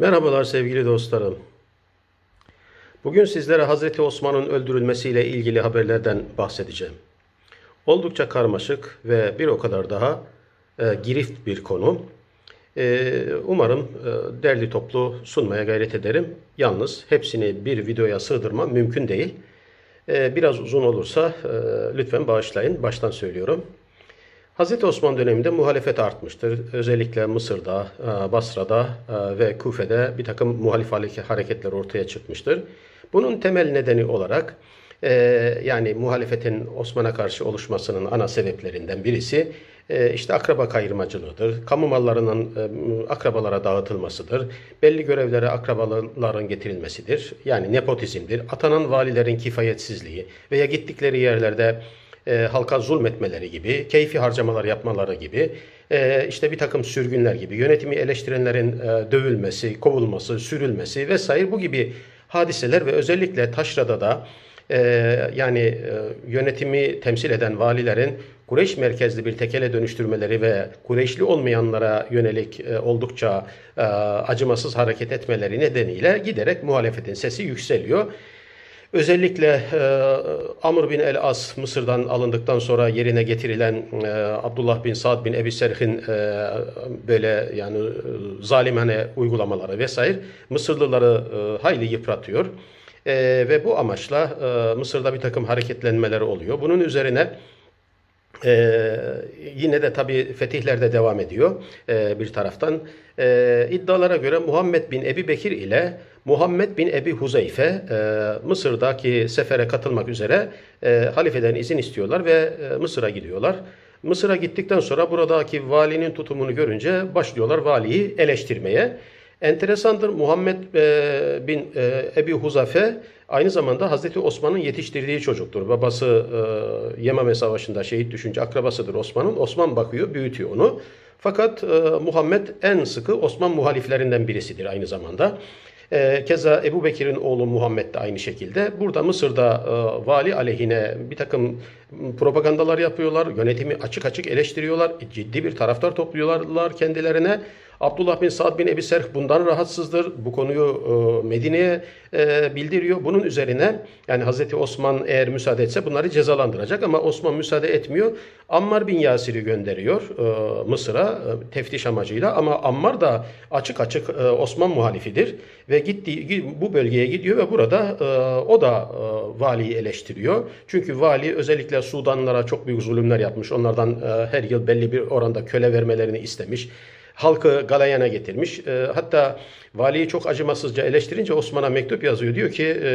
Merhabalar sevgili dostlarım. Bugün sizlere Hazreti Osman'ın öldürülmesiyle ilgili haberlerden bahsedeceğim. Oldukça karmaşık ve bir o kadar daha e, girift bir konu. E, umarım e, derli toplu sunmaya gayret ederim. Yalnız hepsini bir videoya sığdırmam mümkün değil. E, biraz uzun olursa e, lütfen bağışlayın. Baştan söylüyorum. Hazreti Osman döneminde muhalefet artmıştır. Özellikle Mısır'da, e, Basra'da e, ve Kufe'de bir takım muhalif hareketler ortaya çıkmıştır. Bunun temel nedeni olarak e, yani muhalefetin Osman'a karşı oluşmasının ana sebeplerinden birisi işte akraba kayırmacılığıdır. Kamu mallarının akrabalara dağıtılmasıdır. Belli görevlere akrabaların getirilmesidir. Yani nepotizmdir. Atanan valilerin kifayetsizliği veya gittikleri yerlerde e, halka zulmetmeleri gibi, keyfi harcamalar yapmaları gibi, e, işte bir takım sürgünler gibi, yönetimi eleştirenlerin e, dövülmesi, kovulması, sürülmesi vesaire bu gibi hadiseler ve özellikle Taşra'da da e, yani e, yönetimi temsil eden valilerin Kureyş merkezli bir tekele dönüştürmeleri ve Kureyşli olmayanlara yönelik e, oldukça e, acımasız hareket etmeleri nedeniyle giderek muhalefetin sesi yükseliyor. Özellikle e, Amr bin el-As Mısır'dan alındıktan sonra yerine getirilen e, Abdullah bin Sa'd bin Ebi Serh'in e, böyle yani e, zalimane uygulamaları vesaire Mısırlıları e, hayli yıpratıyor. E, ve bu amaçla e, Mısır'da bir takım hareketlenmeler oluyor. Bunun üzerine ee, yine de tabi fetihler de devam ediyor ee, bir taraftan. Ee, iddialara göre Muhammed bin Ebi Bekir ile Muhammed bin Ebi Huzeyfe e, Mısır'daki sefere katılmak üzere e, halifeden izin istiyorlar ve e, Mısır'a gidiyorlar. Mısır'a gittikten sonra buradaki valinin tutumunu görünce başlıyorlar valiyi eleştirmeye. Enteresandır Muhammed e, bin e, Ebi Huzafe aynı zamanda Hazreti Osman'ın yetiştirdiği çocuktur. Babası e, Yemame Savaşı'nda şehit düşünce akrabasıdır Osman'ın. Osman bakıyor, büyütüyor onu. Fakat e, Muhammed en sıkı Osman muhaliflerinden birisidir aynı zamanda. E, keza Ebu Bekir'in oğlu Muhammed de aynı şekilde. Burada Mısır'da e, vali aleyhine bir takım propagandalar yapıyorlar. Yönetimi açık açık eleştiriyorlar. Ciddi bir taraftar topluyorlar kendilerine. Abdullah bin Sa'd bin Ebi Serh bundan rahatsızdır. Bu konuyu e, Medine'ye e, bildiriyor. Bunun üzerine yani Hazreti Osman eğer müsaade etse bunları cezalandıracak ama Osman müsaade etmiyor. Ammar bin Yasir'i gönderiyor e, Mısır'a teftiş amacıyla ama Ammar da açık açık Osman muhalifidir ve gitti bu bölgeye gidiyor ve burada o da valiyi eleştiriyor. Çünkü vali özellikle Sudanlılara çok büyük zulümler yapmış. Onlardan her yıl belli bir oranda köle vermelerini istemiş halkı galayana getirmiş. E, hatta valiyi çok acımasızca eleştirince Osman'a mektup yazıyor. Diyor ki e,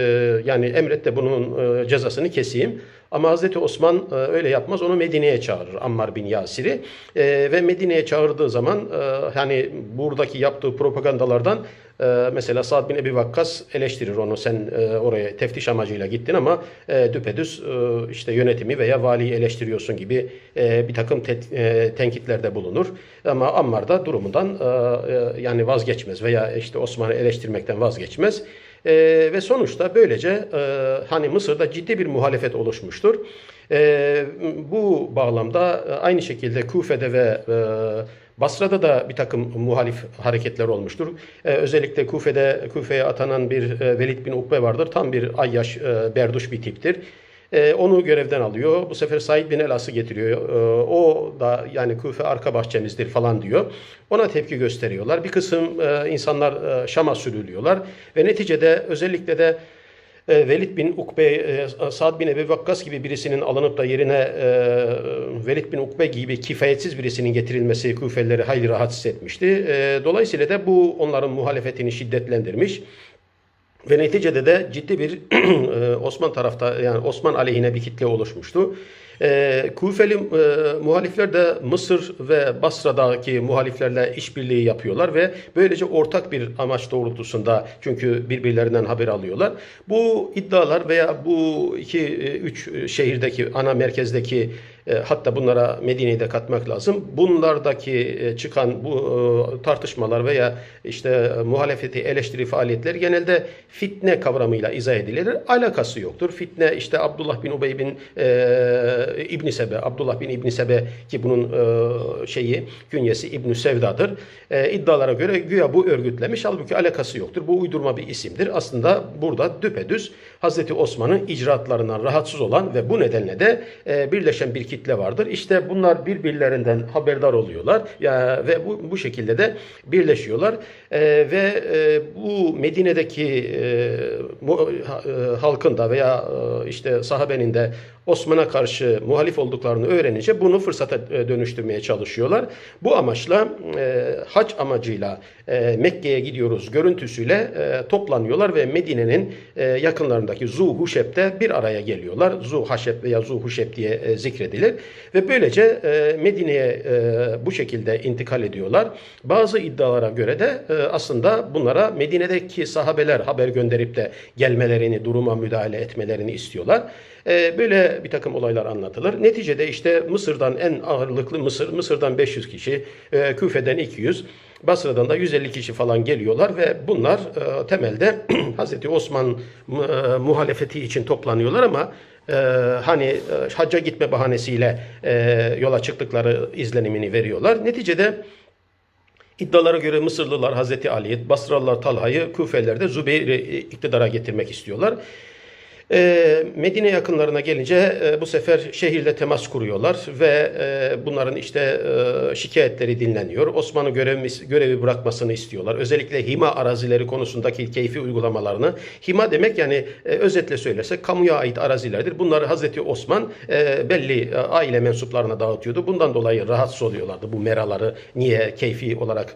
yani emret de bunun e, cezasını keseyim. Ama Hazreti Osman e, öyle yapmaz. Onu Medine'ye çağırır Ammar bin Yasir'i. E, ve Medine'ye çağırdığı zaman e, hani buradaki yaptığı propagandalardan e, mesela Sa'd bin Ebi Vakkas eleştirir onu. Sen e, oraya teftiş amacıyla gittin ama e, düpedüz e, işte yönetimi veya valiyi eleştiriyorsun gibi e, bir takım te, tenkitlerde bulunur. Ama Ammar da durumundan yani vazgeçmez veya işte Osman'ı eleştirmekten vazgeçmez. Ve sonuçta böylece hani Mısır'da ciddi bir muhalefet oluşmuştur. Bu bağlamda aynı şekilde Kufe'de ve e, Basra'da da bir takım muhalif hareketler olmuştur. Ee, özellikle Kufe'de Kufe'ye atanan bir e, Velid bin Ukbe vardır. Tam bir ayyaş, e, berduş bir tiptir. E, onu görevden alıyor. Bu sefer Said bin Elas'ı getiriyor. E, o da yani Kufe arka bahçemizdir falan diyor. Ona tepki gösteriyorlar. Bir kısım e, insanlar e, Şam'a sürülüyorlar. Ve neticede özellikle de e, Velid bin Ukbe, e, Sa'd bin Ebi Vakkas gibi birisinin alınıp da yerine e, Velid bin Ukbe gibi kifayetsiz birisinin getirilmesi Kufelileri hayli rahatsız etmişti. Dolayısıyla da bu onların muhalefetini şiddetlendirmiş. Ve neticede de ciddi bir Osman tarafta yani Osman aleyhine bir kitle oluşmuştu. E, Kufeli e, muhalifler de Mısır ve Basra'daki muhaliflerle işbirliği yapıyorlar ve böylece ortak bir amaç doğrultusunda çünkü birbirlerinden haber alıyorlar. Bu iddialar veya bu iki e, üç şehirdeki ana merkezdeki e, hatta bunlara Medine'yi de katmak lazım. Bunlardaki e, çıkan bu e, tartışmalar veya işte e, muhalefeti eleştiri faaliyetleri genelde fitne kavramıyla izah edilir. Alakası yoktur. Fitne işte Abdullah bin Ubey bin e, İbn Sebe, Abdullah bin İbn Sebe ki bunun e, şeyi künyesi İbn Sevda'dır. E, iddialara göre güya bu örgütlemiş. Halbuki alakası yoktur. Bu uydurma bir isimdir. Aslında burada düpedüz Hazreti Osman'ın icraatlarından rahatsız olan ve bu nedenle de e, birleşen bir kitle vardır. İşte bunlar birbirlerinden haberdar oluyorlar ya ve bu bu şekilde de birleşiyorlar E, ve e, bu Medine'deki e, mu, e, halkın da veya e, işte sahabenin de Osman'a karşı muhalif olduklarını öğrenince bunu fırsata e, dönüştürmeye çalışıyorlar. Bu amaçla e, hac amacıyla e, Mekke'ye gidiyoruz görüntüsüyle e, toplanıyorlar ve Medine'nin e, yakınlarındaki Zuhuşep'te bir araya geliyorlar. Zuhaşep veya Zuhuşep diye e, zikredilir ve böylece e, Medine'ye e, bu şekilde intikal ediyorlar. Bazı iddialara göre de e, aslında bunlara Medine'deki sahabeler haber gönderip de gelmelerini, duruma müdahale etmelerini istiyorlar. E, böyle bir takım olaylar anlatılır. Neticede işte Mısır'dan en ağırlıklı Mısır, Mısır'dan 500 kişi, e, Küfe'den 200, Basra'dan da 150 kişi falan geliyorlar ve bunlar e, temelde Hazreti Osman e, muhalefeti için toplanıyorlar ama hani e, hacca gitme bahanesiyle yola çıktıkları izlenimini veriyorlar. Neticede İddialara göre Mısırlılar Hazreti Ali'yi, Basralılar Talha'yı, Küfeliler de Zübeyir'i iktidara getirmek istiyorlar. E, Medine yakınlarına gelince e, bu sefer şehirle temas kuruyorlar ve e, bunların işte e, şikayetleri dinleniyor. Osman'ı görevi, bırakmasını istiyorlar. Özellikle hima arazileri konusundaki keyfi uygulamalarını. Hima demek yani özetle söylersek kamuya ait arazilerdir. Bunları Hazreti Osman belli aile mensuplarına dağıtıyordu. Bundan dolayı rahatsız oluyorlardı. Bu meraları niye keyfi olarak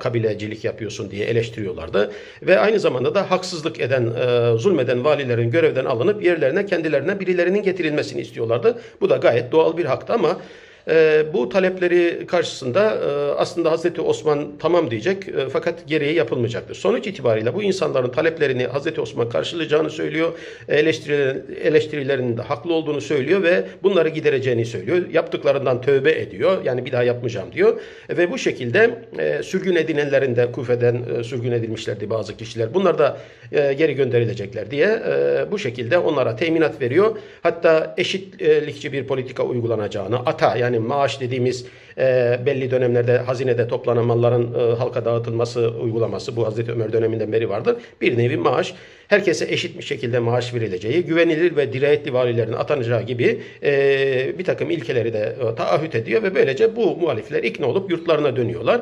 kabilecilik yapıyorsun diye eleştiriyorlardı. Ve aynı zamanda da haksızlık eden, zulmeden valilerin görevden alınıp yerlerine kendilerine birilerinin getirilmesini istiyorlardı. Bu da gayet doğal bir haktı ama e, bu talepleri karşısında e, aslında Hazreti Osman tamam diyecek e, fakat gereği yapılmayacaktır. Sonuç itibariyle bu insanların taleplerini Hazreti Osman karşılayacağını söylüyor. Eleştiriler, eleştirilerinin de haklı olduğunu söylüyor ve bunları gidereceğini söylüyor. Yaptıklarından tövbe ediyor. Yani bir daha yapmayacağım diyor. Ve bu şekilde e, sürgün edinenlerin de Kufe'den e, sürgün edilmişlerdi bazı kişiler. Bunlar da e, geri gönderilecekler diye e, bu şekilde onlara teminat veriyor. Hatta eşitlikçi bir politika uygulanacağını, ata yani maaş dediğimiz e, belli dönemlerde hazinede toplanan malların e, halka dağıtılması uygulaması bu Hazreti Ömer döneminden beri vardır. Bir nevi maaş herkese eşit bir şekilde maaş verileceği, güvenilir ve dirayetli valilerin atanacağı gibi e, bir takım ilkeleri de e, taahhüt ediyor ve böylece bu muhalifler ikna olup yurtlarına dönüyorlar.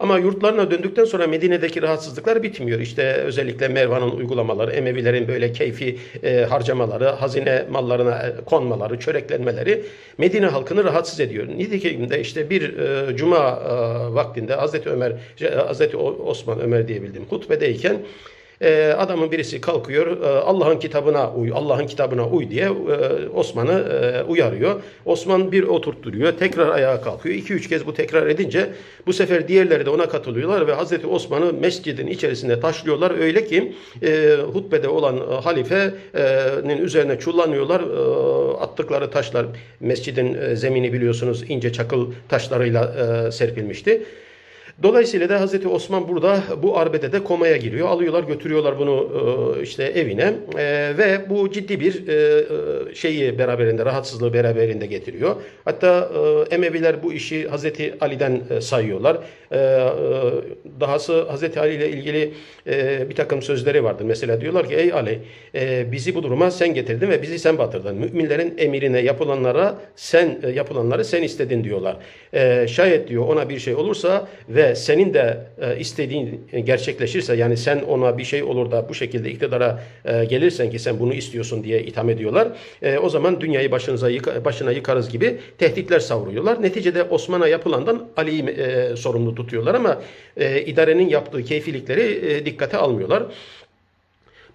Ama yurtlarına döndükten sonra Medine'deki rahatsızlıklar bitmiyor. İşte özellikle Mervan'ın uygulamaları, Emevilerin böyle keyfi e, harcamaları, hazine mallarına e, konmaları, çöreklenmeleri Medine halkını rahatsız ediyor. Nitekim de işte bir e, cuma e, vaktinde Hazreti Ömer, Hazreti Osman Ömer diyebildim hutbedeyken e, adamın birisi kalkıyor e, Allah'ın kitabına uy, Allah'ın kitabına uy diye e, Osman'ı e, uyarıyor. Osman bir oturtturuyor, tekrar ayağa kalkıyor. İki üç kez bu tekrar edince bu sefer diğerleri de ona katılıyorlar ve Hazreti Osman'ı mescidin içerisinde taşlıyorlar. Öyle ki hutbede olan halifenin üzerine çullanıyorlar. Attıkları taşlar mescidin zemini biliyorsunuz ince çakıl taşlarıyla serpilmişti. Dolayısıyla da Hazreti Osman burada bu arbedede komaya giriyor. Alıyorlar götürüyorlar bunu e, işte evine e, ve bu ciddi bir e, şeyi beraberinde rahatsızlığı beraberinde getiriyor. Hatta Emeviler bu işi Hazreti Ali'den sayıyorlar. Dahası Hazreti Ali ile ilgili bir takım sözleri vardır. Mesela diyorlar ki ey Ali bizi bu duruma sen getirdin ve bizi sen batırdın. Müminlerin emirine yapılanlara sen yapılanları sen istedin diyorlar. Şayet diyor ona bir şey olursa ve senin de e, istediğin gerçekleşirse yani sen ona bir şey olur da bu şekilde iktidara e, gelirsen ki sen bunu istiyorsun diye itham ediyorlar. E, o zaman dünyayı başınıza başına yıkarız gibi tehditler savuruyorlar. Neticede Osman'a yapılandan Ali'yi e, sorumlu tutuyorlar ama e, idarenin yaptığı keyfilikleri e, dikkate almıyorlar.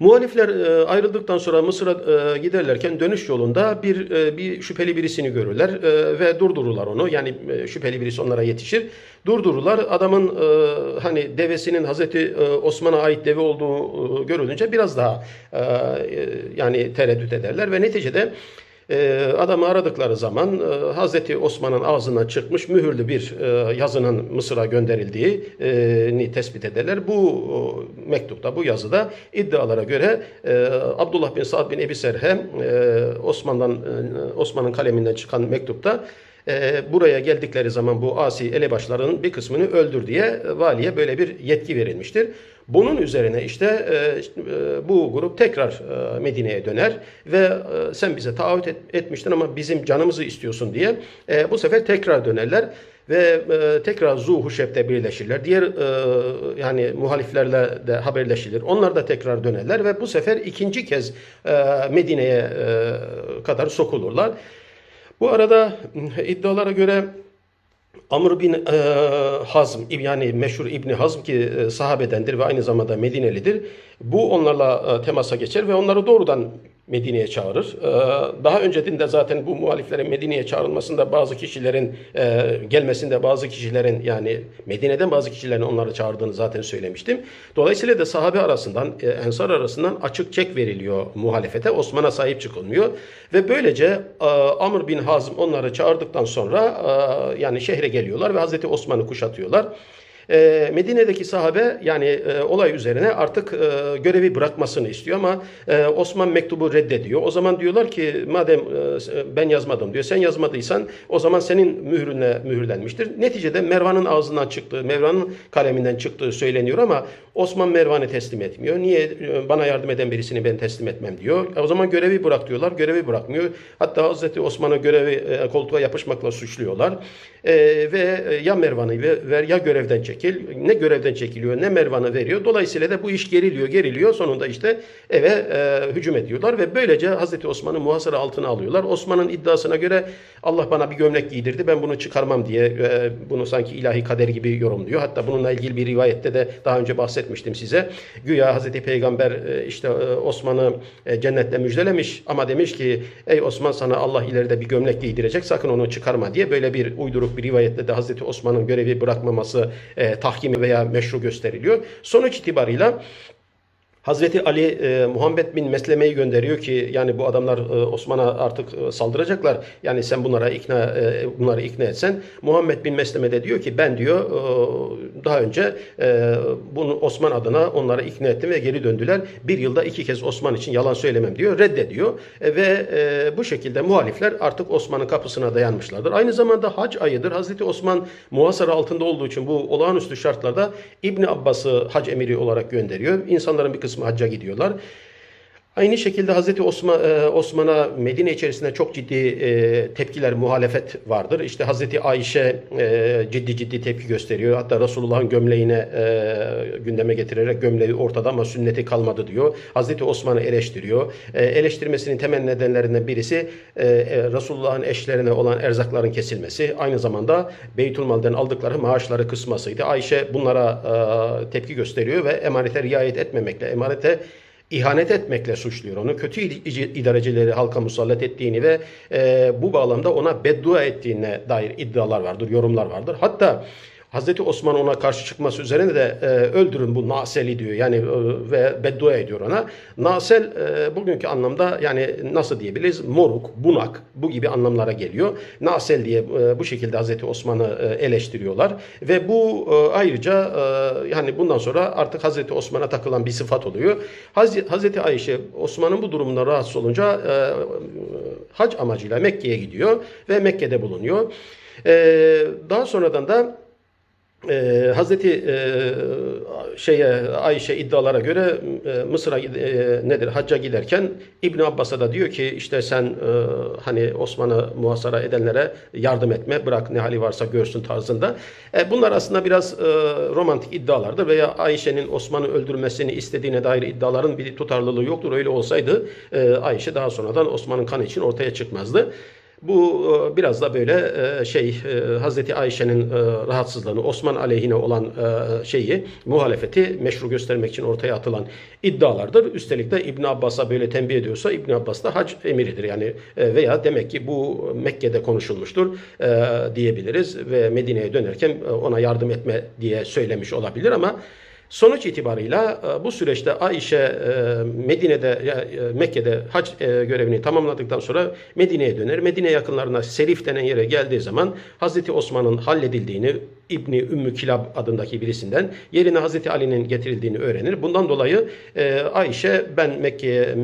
Muhalifler e, ayrıldıktan sonra Mısır'a e, giderlerken dönüş yolunda bir e, bir şüpheli birisini görürler ve durdururlar onu. Yani şüpheli birisi onlara yetişir. Durdururlar. Adamın hani devesinin Hazreti Osman'a ait deve olduğu görülünce biraz daha yani tereddüt ederler ve neticede adamı aradıkları zaman e, Hazreti Osman'ın ağzından çıkmış mühürlü bir e, yazının Mısır'a gönderildiğini tespit ederler. Bu mektupta, bu yazıda iddialara göre e, Abdullah bin Sa'd bin Ebi Serhem Osman'dan Osman'ın kaleminden çıkan mektupta buraya geldikleri zaman bu asi elebaşların bir kısmını öldür diye valiye böyle bir yetki verilmiştir. Bunun üzerine işte e, e, bu grup tekrar e, Medine'ye döner ve e, sen bize taahhüt et, etmiştin ama bizim canımızı istiyorsun diye e, bu sefer tekrar dönerler ve e, tekrar Zuhuşep'te birleşirler. Diğer e, yani muhaliflerle de haberleşilir. Onlar da tekrar dönerler ve bu sefer ikinci kez e, Medine'ye e, kadar sokulurlar. Bu arada iddialara göre Amr bin e, Hazm yani meşhur İbni Hazm ki e, sahabedendir ve aynı zamanda Medinelidir. Bu onlarla e, temasa geçer ve onları doğrudan Medine'ye çağırır. E, daha önceden de zaten bu muhaliflerin Medine'ye çağrılmasında bazı kişilerin e, gelmesinde bazı kişilerin yani Medine'den bazı kişilerin onları çağırdığını zaten söylemiştim. Dolayısıyla da sahabe arasından, e, ensar arasından açık çek veriliyor muhalefete. Osman'a sahip çıkılmıyor. Ve böylece e, Amr bin Hazm onları çağırdıktan sonra yani şehre geliyorlar ve Hazreti Osman'ı kuşatıyorlar. E, Medine'deki sahabe yani e, olay üzerine artık e, görevi bırakmasını istiyor ama e, Osman mektubu reddediyor. O zaman diyorlar ki madem e, ben yazmadım diyor sen yazmadıysan o zaman senin mührüne mühürlenmiştir. Neticede Mervan'ın ağzından çıktığı, Mervan'ın kaleminden çıktığı söyleniyor ama Osman Mervan'ı teslim etmiyor. Niye e, bana yardım eden birisini ben teslim etmem diyor. O zaman görevi bırak diyorlar. Görevi bırakmıyor. Hatta Hazreti Osman'ı görevi e, koltuğa yapışmakla suçluyorlar. E, ve e, ya Mervan'ı ver ya görevden çekil. Ne görevden çekiliyor ne Mervan'ı veriyor. Dolayısıyla da bu iş geriliyor geriliyor. Sonunda işte eve e, hücum ediyorlar ve böylece Hazreti Osman'ı muhasara altına alıyorlar. Osman'ın iddiasına göre Allah bana bir gömlek giydirdi ben bunu çıkarmam diye e, bunu sanki ilahi kader gibi yorumluyor. Hatta bununla ilgili bir rivayette de daha önce bahsetmiştim size. Güya Hazreti Peygamber e, işte e, Osman'ı e, cennetle müjdelemiş ama demiş ki ey Osman sana Allah ileride bir gömlek giydirecek sakın onu çıkarma diye böyle bir uyduruk bir rivayette de Hazreti Osman'ın görevi bırakmaması e, tahkimi veya meşru gösteriliyor. Sonuç itibarıyla Hazreti Ali e, Muhammed bin Mesleme'yi gönderiyor ki yani bu adamlar e, Osman'a artık e, saldıracaklar. Yani sen bunlara ikna e, bunları ikna etsen Muhammed bin Mesleme de diyor ki ben diyor e, daha önce e, bunu Osman adına onları ikna ettim ve geri döndüler. Bir yılda iki kez Osman için yalan söylemem diyor. Reddediyor e, ve e, bu şekilde muhalifler artık Osman'ın kapısına dayanmışlardır. Aynı zamanda hac ayıdır. Hazreti Osman muhasara altında olduğu için bu olağanüstü şartlarda İbni Abbas'ı hac emiri olarak gönderiyor. İnsanların bir kısmı kısmı hacca gidiyorlar. Aynı şekilde Hazreti e, Osman'a Medine içerisinde çok ciddi e, tepkiler, muhalefet vardır. İşte Hazreti Ayşe e, ciddi ciddi tepki gösteriyor. Hatta Resulullah'ın gömleğine gündeme getirerek gömleği ortada ama sünneti kalmadı diyor. Hazreti Osman'ı eleştiriyor. Eleştirmesinin temel nedenlerinden birisi Resulullah'ın eşlerine olan erzakların kesilmesi. Aynı zamanda Beytülmal'den aldıkları maaşları kısmasıydı. Ayşe bunlara tepki gösteriyor ve emanete riayet etmemekle, emanete ihanet etmekle suçluyor onu. Kötü idarecileri halka musallat ettiğini ve e, bu bağlamda ona beddua ettiğine dair iddialar vardır, yorumlar vardır. Hatta Hazreti Osman ona karşı çıkması üzerine de e, öldürün bu Nasel'i diyor. Yani e, ve beddua ediyor ona. Nasel e, bugünkü anlamda yani nasıl diyebiliriz? Moruk, bunak bu gibi anlamlara geliyor. Nasel diye e, bu şekilde Hazreti Osman'ı e, eleştiriyorlar ve bu e, ayrıca e, yani bundan sonra artık Hazreti Osman'a takılan bir sıfat oluyor. Haz, Hazreti Ayşe Osman'ın bu durumunda rahatsız olunca e, hac amacıyla Mekke'ye gidiyor ve Mekke'de bulunuyor. E, daha sonradan da ee, Hazreti e, şeye Ayşe iddialara göre e, Mısır'a e, nedir hacca giderken İbn Abbas'a da diyor ki işte sen e, hani Osman'ı muhasara edenlere yardım etme bırak ne hali varsa görsün tarzında. E, bunlar aslında biraz e, romantik iddialardır veya Ayşe'nin Osman'ı öldürmesini istediğine dair iddiaların bir tutarlılığı yoktur. Öyle olsaydı e, Ayşe daha sonradan Osman'ın kanı için ortaya çıkmazdı. Bu e, biraz da böyle e, şey e, Hazreti Ayşe'nin rahatsızlığını Osman aleyhine olan şeyi muhalefeti meşru göstermek için ortaya atılan iddialardır. Üstelik de İbn Abbas'a böyle tembih ediyorsa İbn Abbas da hac emiridir. Yani veya demek ki bu Mekke'de konuşulmuştur diyebiliriz ve Medine'ye dönerken ona yardım etme diye söylemiş olabilir ama Sonuç itibarıyla e, bu süreçte Ayşe e, Medine'de, e, Mekke'de hac görevini tamamladıktan sonra Medine'ye döner. Medine yakınlarına Serif denen yere geldiği zaman Hazreti Osman'ın halledildiğini İbni Ümmü Kilab adındaki birisinden yerine Hazreti Ali'nin getirildiğini öğrenir. Bundan dolayı e, Ayşe ben Mekke'ye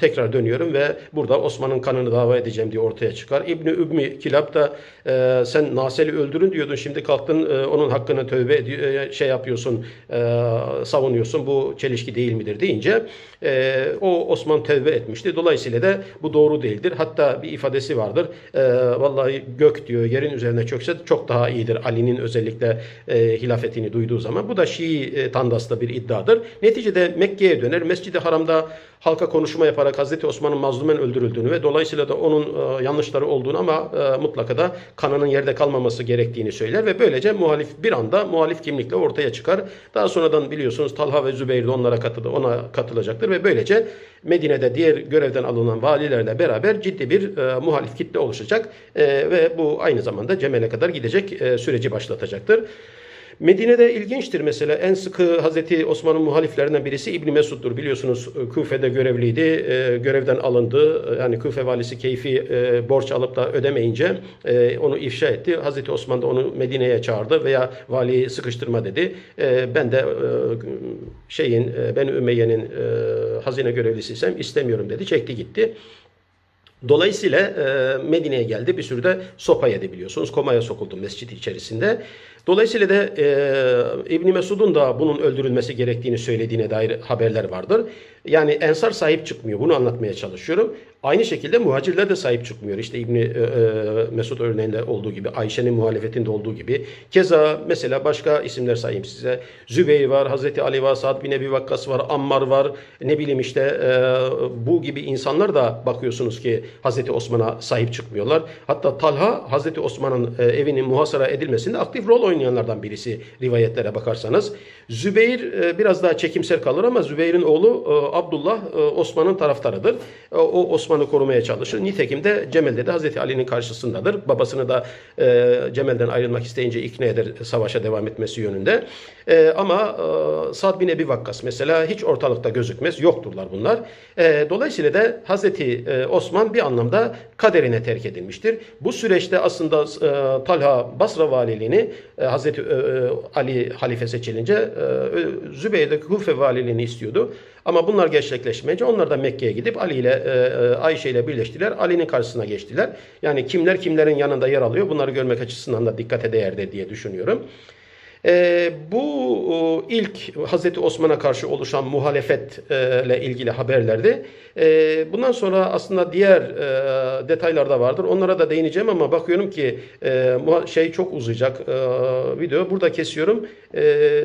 tekrar dönüyorum ve burada Osman'ın kanını dava edeceğim diye ortaya çıkar. İbni Ümmü Kilab da e, sen Nasel'i öldürün diyordun şimdi kalktın e, onun hakkını tövbe e, şey yapıyorsun e, savunuyorsun bu çelişki değil midir deyince e, o Osman tövbe etmişti. Dolayısıyla da bu doğru değildir. Hatta bir ifadesi vardır. E, vallahi gök diyor yerin üzerine çökse çok daha iyidir Ali'nin özellikle e, hilafetini duyduğu zaman. Bu da Şii e, tandasında bir iddiadır. Neticede Mekke'ye döner. Mescid-i Haram'da halka konuşma yaparak Hazreti Osman'ın mazlumen öldürüldüğünü ve dolayısıyla da onun e, yanlışları olduğunu ama e, mutlaka da kanının yerde kalmaması gerektiğini söyler ve böylece muhalif bir anda muhalif kimlikle ortaya çıkar. Daha sonradan biliyorsunuz Talha ve Zübeyir de onlara katıldı, ona katılacaktır ve böylece Medine'de diğer görevden alınan valilerle beraber ciddi bir e, muhalif kitle oluşacak E, ve bu aynı zamanda Cemel'e kadar gidecek e, süreci başlatacaktır. Medine'de ilginçtir mesela en sıkı Hazreti Osman'ın muhaliflerinden birisi İbni Mesud'dur. Biliyorsunuz e, Küfe'de görevliydi. E, görevden alındı. E, Yani Küfe valisi keyfi borç alıp da ödemeyince onu ifşa etti. Hazreti Osman da onu Medine'ye çağırdı veya valiyi sıkıştırma dedi. Ben de şeyin ben Ümeyye'nin hazine görevlisiysem istemiyorum dedi. Çekti gitti. Dolayısıyla e, Medine'ye geldi. Bir sürü de sopa yedi biliyorsunuz. Komaya sokuldu mescid içerisinde. Dolayısıyla da e, İbni Mesud'un da bunun öldürülmesi gerektiğini söylediğine dair haberler vardır. Yani Ensar sahip çıkmıyor. Bunu anlatmaya çalışıyorum. Aynı şekilde muhacirler de sahip çıkmıyor. İşte İbni e, e, Mesud örneğinde olduğu gibi, Ayşe'nin muhalefetinde olduğu gibi. Keza mesela başka isimler sayayım size. Zübeyir var, Hazreti Ali var, Sa'd bin Ebi Vakkas var, Ammar var. Ne bileyim işte e, bu gibi insanlar da bakıyorsunuz ki Hazreti Osman'a sahip çıkmıyorlar. Hatta Talha Hazreti Osman'ın e, evinin muhasara edilmesinde aktif rol oynayanlardan birisi rivayetlere bakarsanız. Zübeyir e, biraz daha çekimser kalır ama Zübeyir'in oğlu e, Abdullah e, Osman'ın taraftarıdır. O Osman'ı korumaya çalışır. Nitekim de Cemel'de de Hazreti Ali'nin karşısındadır. Babasını da Cemel'den ayrılmak isteyince ikna eder savaşa devam etmesi yönünde. Ama Sad bin Ebi Vakkas mesela hiç ortalıkta gözükmez. Yokturlar bunlar. Dolayısıyla da Hazreti Osman bir anlamda kaderine terk edilmiştir. Bu süreçte aslında Talha Basra valiliğini e, Hazreti e, e, Ali halife seçilince e, Zübeyir de Kufe valiliğini istiyordu. Ama bunlar gerçekleşmeyince onlar da Mekke'ye gidip Ali ile Ayşe ile birleştiler. Ali'nin karşısına geçtiler. Yani kimler kimlerin yanında yer alıyor bunları görmek açısından da dikkate değerdi diye düşünüyorum. E, bu ilk Hazreti Osman'a karşı oluşan muhalefetle ilgili haberlerdi. E, bundan sonra aslında diğer e, detaylar da vardır. Onlara da değineceğim ama bakıyorum ki e, şey çok uzayacak e, video. Burada kesiyorum. E,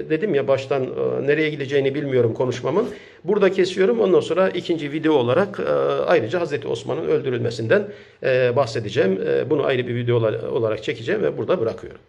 dedim ya baştan nereye gideceğini bilmiyorum konuşmamın. Burada kesiyorum. Ondan sonra ikinci video olarak ayrıca Hazreti Osman'ın öldürülmesinden bahsedeceğim. Bunu ayrı bir video ola- olarak çekeceğim ve burada bırakıyorum.